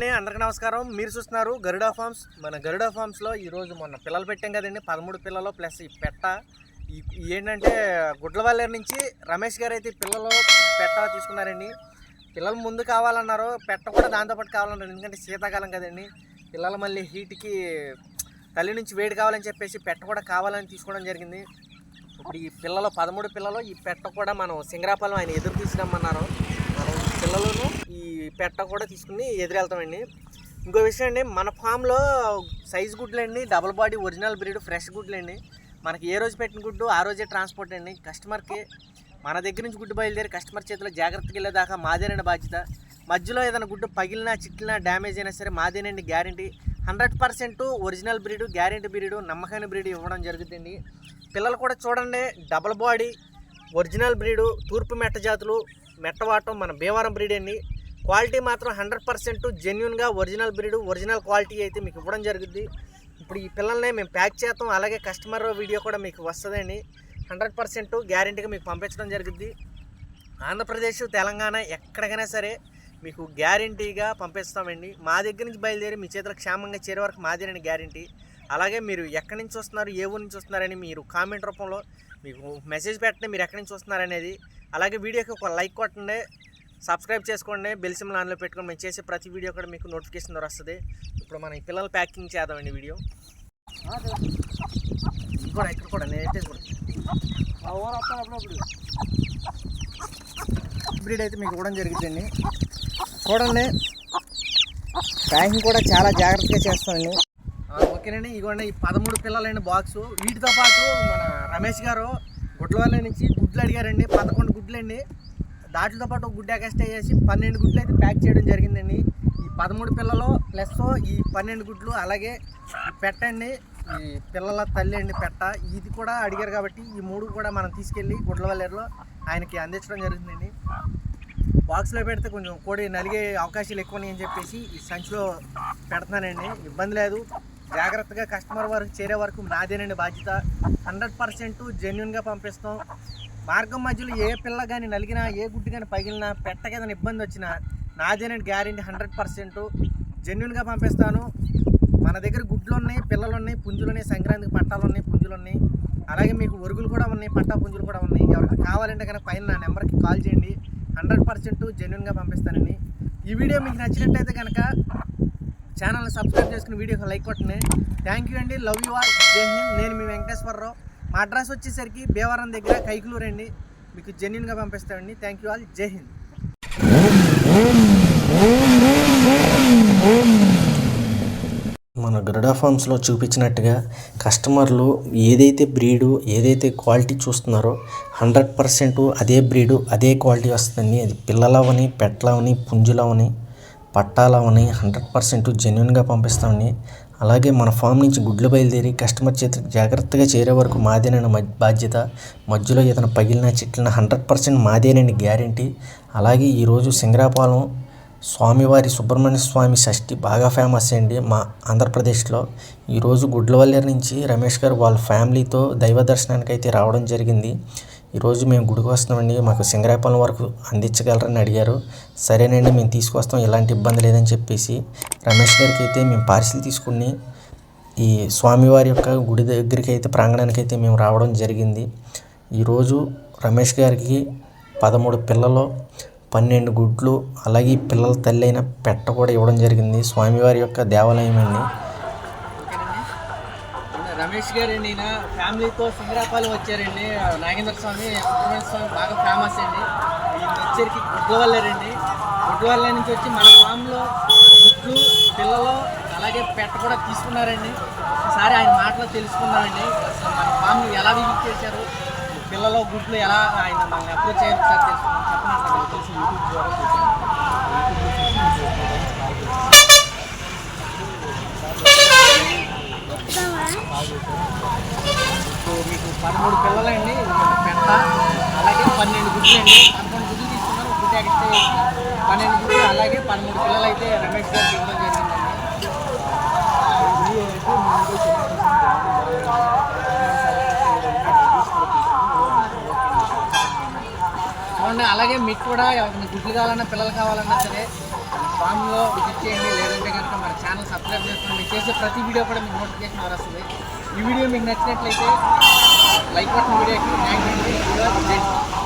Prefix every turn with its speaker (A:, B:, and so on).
A: అండి అందరికీ నమస్కారం. మీరు చూస్తున్నారు గరుడా ఫార్మ్స్. మన గరుడా ఫార్మ్స్లో ఈరోజు మొన్న పిల్లలు పెట్టాం కదండి పదమూడు పిల్లలు ప్లస్ ఈ పెట్ట. ఈ ఏంటంటే గుడ్లవల్లేరు నుంచి రమేష్ గారు అయితే పిల్లలు పెట్ట తీసుకున్నారండి. పిల్లలు ముందు కావాలన్నారు పెట్ట కూడా దాంతోపాటు కావాలన్నారు. ఎందుకంటే శీతాకాలం కదండి. పిల్లలు మళ్ళీ హీట్కి తల్లి నుంచి వేడి కావాలని చెప్పేసి పెట్ట కూడా కావాలని తీసుకోవడం జరిగింది. ఇప్పుడు ఈ పిల్లలు పదమూడు పిల్లలు ఈ పెట్ట కూడా మనం సింగరాపాలెం ఆయన ఎదురు తీసుకురమ్మన్నారు మనం ఈ పిల్లలను ఈ పెట్ట కూడా తీసుకుని ఎదురెళ్తామండి. ఇంకో విషయం అండి మన ఫామ్లో size గుడ్లండి double body original breed fresh గుడ్లండి మనకి ఏ రోజు పెట్టిన గుడ్డు ఆ రోజే ట్రాన్స్పోర్ట్ అండి. కస్టమర్కి మన దగ్గర నుంచి గుడ్డు బయలుదేరి కస్టమర్ చేతిలో జాగ్రత్తగా వెళ్ళేదాకా మాదేనండి బాధ్యత. మధ్యలో ఏదైనా గుడ్డు పగిలినా చిట్లినా డ్యామేజ్ అయినా సరే మాదేనండి guarantee. Hundred percent original breed guarantee breed నమ్మకమైన బ్రీడ్ ఇవ్వడం జరుగుతుంది పిల్లలు కూడా చూడండి డబల్ బాడీ ఒరిజినల్ బ్రీడు తూర్పు మెట్ట జాతులు మెట్టవాటం మన భీమవరం బ్రీడ్ అండి. క్వాలిటీ మాత్రం హండ్రెడ్ పర్సెంట్ జెన్యున్గా ఒరిజినల్ బ్రీడ్ ఒరిజినల్ క్వాలిటీ అయితే మీకు ఇవ్వడం జరుగుద్ది. ఇప్పుడు ఈ పిల్లల్ని మేము ప్యాక్ చేస్తాం అలాగే కస్టమర్ వీడియో కూడా మీకు వస్తుందండి. హండ్రెడ్ పర్సెంట్ గ్యారంటీగా మీకు పంపించడం జరుగుద్ది. ఆంధ్రప్రదేశ్ తెలంగాణ ఎక్కడికైనా సరే మీకు గ్యారంటీగా పంపిస్తామండి. మా దగ్గర నుంచి బయలుదేరి మీ చేతులకు క్షేమంగా చేరే వరకు మాదేనండి గ్యారంటీ. అలాగే మీరు ఎక్కడి నుంచి వస్తున్నారు ఏ ఊరు నుంచి వస్తున్నారని మీరు కామెంట్ రూపంలో మీకు మెసేజ్ పెట్టండి మీరు ఎక్కడి నుంచి వస్తున్నారనేది అలాగే వీడియోకి ఒక లైక్ కొట్టండి. సబ్స్క్రైబ్ చేసుకోండి బెల్ సింబల్ ఆన్లో పెట్టుకొని మేము చేసే ప్రతి వీడియో కూడా మీకు నోటిఫికేషన్ ద్వారా వస్తుంది. ఇప్పుడు మనం ఈ పిల్లలు ప్యాకింగ్ చేద్దామండి వీడియో. ఇది కూడా ఇక్కడ కూడా నేనైతే కూడా. బ్రీడ్ అయితే మీకు ఇవ్వడం జరుగుతుందండి చూడండి. ప్యాకింగ్ కూడా చాలా జాగ్రత్తగా చేస్తామండి ఓకేనండి ఇదిగోండి ఈ పదమూడు పిల్లలండి బాక్స్ వీటితో పాటు మన రమేష్ గారు గుడ్లవల్ల నుంచి గుడ్లు అడిగారండి పదకొండు గుడ్లండి. దాటితో పాటు ఒక గుడ్డు ఎక్స్ట్రా చేసి పన్నెండు గుడ్లు అయితే ప్యాక్ చేయడం జరిగిందండి. ఈ పదమూడు పిల్లలు ప్లస్ ఈ పన్నెండు గుడ్లు అలాగే పెట్టండి. ఈ పిల్లల తల్లి అండి పెట్ట. ఇది కూడా అడిగారు కాబట్టి ఈ మూడు కూడా మనం తీసుకెళ్ళి గుడ్లవల్లేరులో ఆయనకి అందించడం జరుగుతుందండి బాక్స్లో పెడితే కొంచెం కోడి నలిగే అవకాశాలు ఎక్కువ అని చెప్పేసి ఈ సంచిలో పెడుతున్నానండి. ఇబ్బంది లేదు. జాగ్రత్తగా కస్టమర్ వరకు చేరే వరకు నాదేనండి బాధ్యత. హండ్రెడ్ పర్సెంట్ జెన్యున్గా పంపిస్తాం. మార్గం మధ్యలో ఏ పిల్ల కానీ నలిగినా ఏ గుడ్డు కానీ పగిలినా పెట్టక ఇబ్బంది వచ్చినా నాదేనండి గ్యారెంటీ హండ్రెడ్ పర్సెంట్. జెన్యున్గా పంపిస్తాను. మన దగ్గర గుడ్లు ఉన్నాయి పిల్లలు ఉన్నాయి పుంజులు ఉన్నాయి సంక్రాంతికి పట్టాలు ఉన్నాయి పుంజులు ఉన్నాయి. అలాగే మీకు ఒరుగులు కూడా ఉన్నాయి పట్టా పుంజులు కూడా ఉన్నాయి. ఎవరికి కావాలంటే కనుక పైన నా నెంబర్కి కాల్ చేయండి. హండ్రెడ్ పర్సెంట్ జెన్యున్గా పంపిస్తానండి. ఈ వీడియో మీకు నచ్చినట్టయితే కనుక ఛానల్ని సబ్స్క్రైబ్ చేసుకుని వీడియోకి లైక్ కొట్టండి. థ్యాంక్ యూ అండి. లవ్ యూ ఆల్ జై హింద్. నేను మీ వెంకటేశ్వరరావు. మా అడ్రస్ వచ్చేసరికి భీవరం దగ్గర కైకులూరు అండి మీకు జెన్యున్గా పంపిస్తామండి. థ్యాంక్ యూ ఆల్ జై హింద్.
B: మన గరుడా ఫార్మ్స్లో చూపించినట్టుగా కస్టమర్లు ఏదైతే బ్రీడు ఏదైతే క్వాలిటీ చూస్తున్నారో హండ్రెడ్ పర్సెంట్ అదే బ్రీడు అదే క్వాలిటీ వస్తుందండి. అది పిల్లలవని పెట్టలవని పుంజులవని పట్టాలవని హండ్రెడ్ పర్సెంట్ జెన్యున్గా పంపిస్తామని అలాగే మన ఫామ్ నుంచి గుడ్లు బయలుదేరి కస్టమర్ చేతికి జాగ్రత్తగా చేరే వరకు మాదేనని బాధ్యత మధ్యలో ఏదైనా పగిలిన చిట్లిన హండ్రెడ్ పర్సెంట్ మాదేనని గ్యారంటీ. అలాగే ఈరోజు సింగరాపాలెం స్వామివారి సుబ్రహ్మణ్య స్వామి షష్ఠి బాగా ఫేమస్ అండి మా ఆంధ్రప్రదేశ్లో. ఈరోజు గుడ్లవల్లేరు నుంచి రమేష్ గారు వాళ్ళ ఫ్యామిలీతో దైవ దర్శనానికి అయితే రావడం జరిగింది. ఈరోజు మేము గుడికి వస్తున్నామండి. మాకు సింగరాయపాలెం వరకు అందించగలరని అడిగారు. సరేనండి మేము తీసుకొస్తాం. ఎలాంటి ఇబ్బంది లేదని చెప్పేసి రమేష్ గారికి అయితే మేము పార్సిల్ తీసుకుని ఈ స్వామివారి యొక్క గుడి దగ్గరికి అయితే ప్రాంగణానికి అయితే మేము రావడం జరిగింది. ఈరోజు రమేష్ గారికి పదమూడు పిల్లలు పన్నెండు గుడ్లు అలాగే పిల్లల తల్లి అయిన పెట్ట కూడా ఇవ్వడం జరిగింది. స్వామివారి యొక్క దేవాలయం అండి.
A: రమేష్ గారు అండి ఈయన ఫ్యామిలీతో సింగరాపాలెం వచ్చారండి. నాగేంద్ర స్వామి సుబ్రహ్మణ్య స్వామి బాగా ఫేమస్ అండి. ఈయన వచ్చేసరికి గుడ్లవల్లేరండి గుడ్లవల్లే నుంచి వచ్చి మన ఫామ్లో గుడ్లు పిల్లలు అలాగే పెట్ట కూడా తీసుకున్నారండి. ఒకసారి ఆయన మాటలో తెలుసుకున్నామండి అసలు మన ఫామ్ని ఎలా విజిట్ చేశారు పిల్లలు గుడ్లు ఎలా ఆయన మనల్ని అప్రోచ్ అయ్యారు ఒకసారి తెలుసుకున్నాం చెప్పండి
C: వచ్చేసి యూట్యూబ్ ద్వారా చూసాను
A: మీకు పదమూడు పిల్లలండి ఒక పెట్ట అలాగే పన్నెండు గుడ్లు అండి. పదకొండు గుడ్లు తీసుకున్నారు ఒక ఎక్స్ట్రా పన్నెండు గుడ్లు అలాగే పదమూడు పిల్లలు అయితే రమేష్ గారికి ఇవ్వడం అవును అలాగే మీకు కూడా ఎవరికైనా గుడ్లు కావాలన్నా పిల్లలు కావాలన్నా సరే ఫామ్లో విజిట్ చేయండి. లేదంటే ఛానల్ సబ్స్క్రైబ్ చేసుకుని మీకు చేసే ప్రతి వీడియో కూడా మీకు నోటిఫికేషన్ వస్తుంది. ఈ వీడియో మీకు నచ్చినట్లయితే like button video thank you